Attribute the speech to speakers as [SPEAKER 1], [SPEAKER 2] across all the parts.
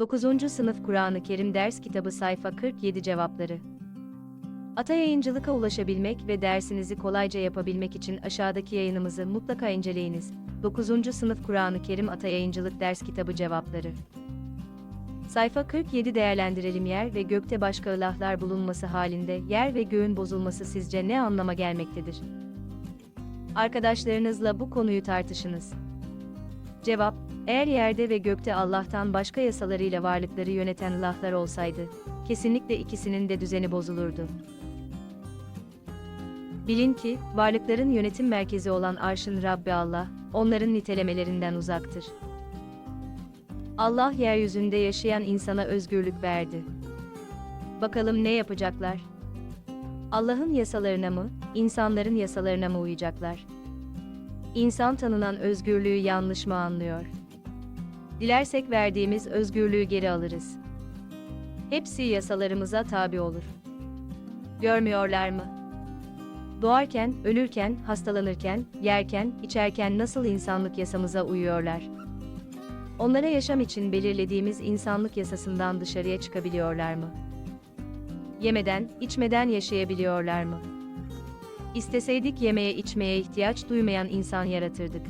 [SPEAKER 1] 9. Sınıf Kur'an-ı Kerim Ders Kitabı Sayfa 47 Cevapları Ata Yayıncılık'a ulaşabilmek ve dersinizi kolayca yapabilmek için aşağıdaki yayınımızı mutlaka inceleyiniz. 9. Sınıf Kur'an-ı Kerim Ata Yayıncılık Ders Kitabı Cevapları Sayfa 47 değerlendirelim yer ve gökte başka ilahlar bulunması halinde yer ve göğün bozulması sizce ne anlama gelmektedir? Arkadaşlarınızla bu konuyu tartışınız. Cevap, eğer yerde ve gökte Allah'tan başka yasalarıyla varlıkları yöneten ilahlar olsaydı, kesinlikle ikisinin de düzeni bozulurdu. Bilin ki, varlıkların yönetim merkezi olan arşın Rabbi Allah, onların nitelemelerinden uzaktır. Allah yeryüzünde yaşayan insana özgürlük verdi. Bakalım ne yapacaklar? Allah'ın yasalarına mı, insanların yasalarına mı uyacaklar? İnsan tanınan özgürlüğü yanlış mı anlıyor? Dilersek verdiğimiz özgürlüğü geri alırız. Hepsi yasalarımıza tabi olur. Görmüyorlar mı? Doğarken, ölürken, hastalanırken, yerken, içerken nasıl insanlık yasamıza uyuyorlar? Onlara yaşam için belirlediğimiz insanlık yasasından dışarıya çıkabiliyorlar mı? Yemeden, içmeden yaşayabiliyorlar mı? İsteseydik yemeye içmeye ihtiyaç duymayan insan yaratırdık.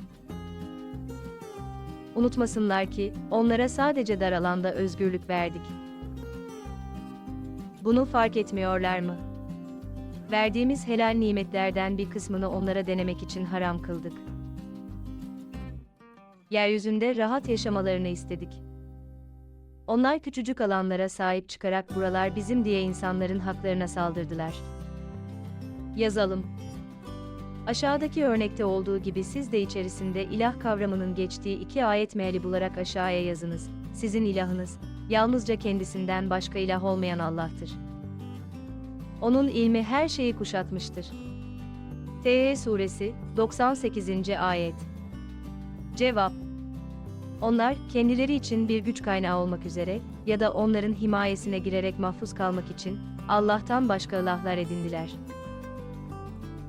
[SPEAKER 1] Unutmasınlar ki, onlara sadece dar alanda özgürlük verdik. Bunu fark etmiyorlar mı? Verdiğimiz helal nimetlerden bir kısmını onlara denemek için haram kıldık. Yeryüzünde rahat yaşamalarını istedik. Onlar küçücük alanlara sahip çıkarak buralar bizim diye insanların haklarına saldırdılar. Yazalım. Aşağıdaki örnekte olduğu gibi siz de içerisinde ilah kavramının geçtiği iki ayet meali bularak aşağıya yazınız. Sizin ilahınız, yalnızca kendisinden başka ilah olmayan Allah'tır. Onun ilmi her şeyi kuşatmıştır. T.E. Suresi, 98. Ayet Cevap Onlar, kendileri için bir güç kaynağı olmak üzere, ya da onların himayesine girerek mahfuz kalmak için, Allah'tan başka ilahlar edindiler.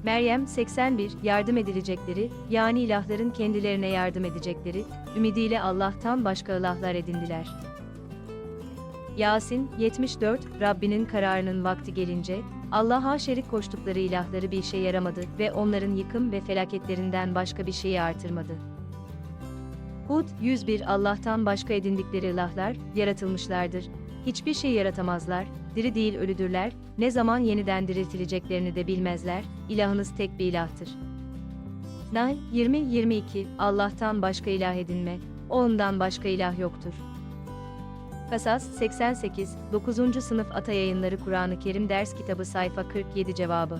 [SPEAKER 1] Meryem 81 yardım edilecekleri yani ilahların kendilerine yardım edecekleri ümidiyle Allah'tan başka ilahlar edindiler. Yasin 74 Rabbinin kararının vakti gelince Allah'a şerik koştukları ilahları bir şey yaramadı ve onların yıkım ve felaketlerinden başka bir şeyi artırmadı. Hud 101 Allah'tan başka edindikleri ilahlar yaratılmışlardır. Hiçbir şey yaratamazlar, diri değil ölüdürler, ne zaman yeniden diriltileceklerini de bilmezler, ilahınız tek bir ilahtır. Nahl 20-22 Allah'tan başka ilah edinme, ondan başka ilah yoktur. Kasas 88 9. Sınıf Ata Yayınları Kur'an-ı Kerim Ders Kitabı Sayfa 47 Cevabı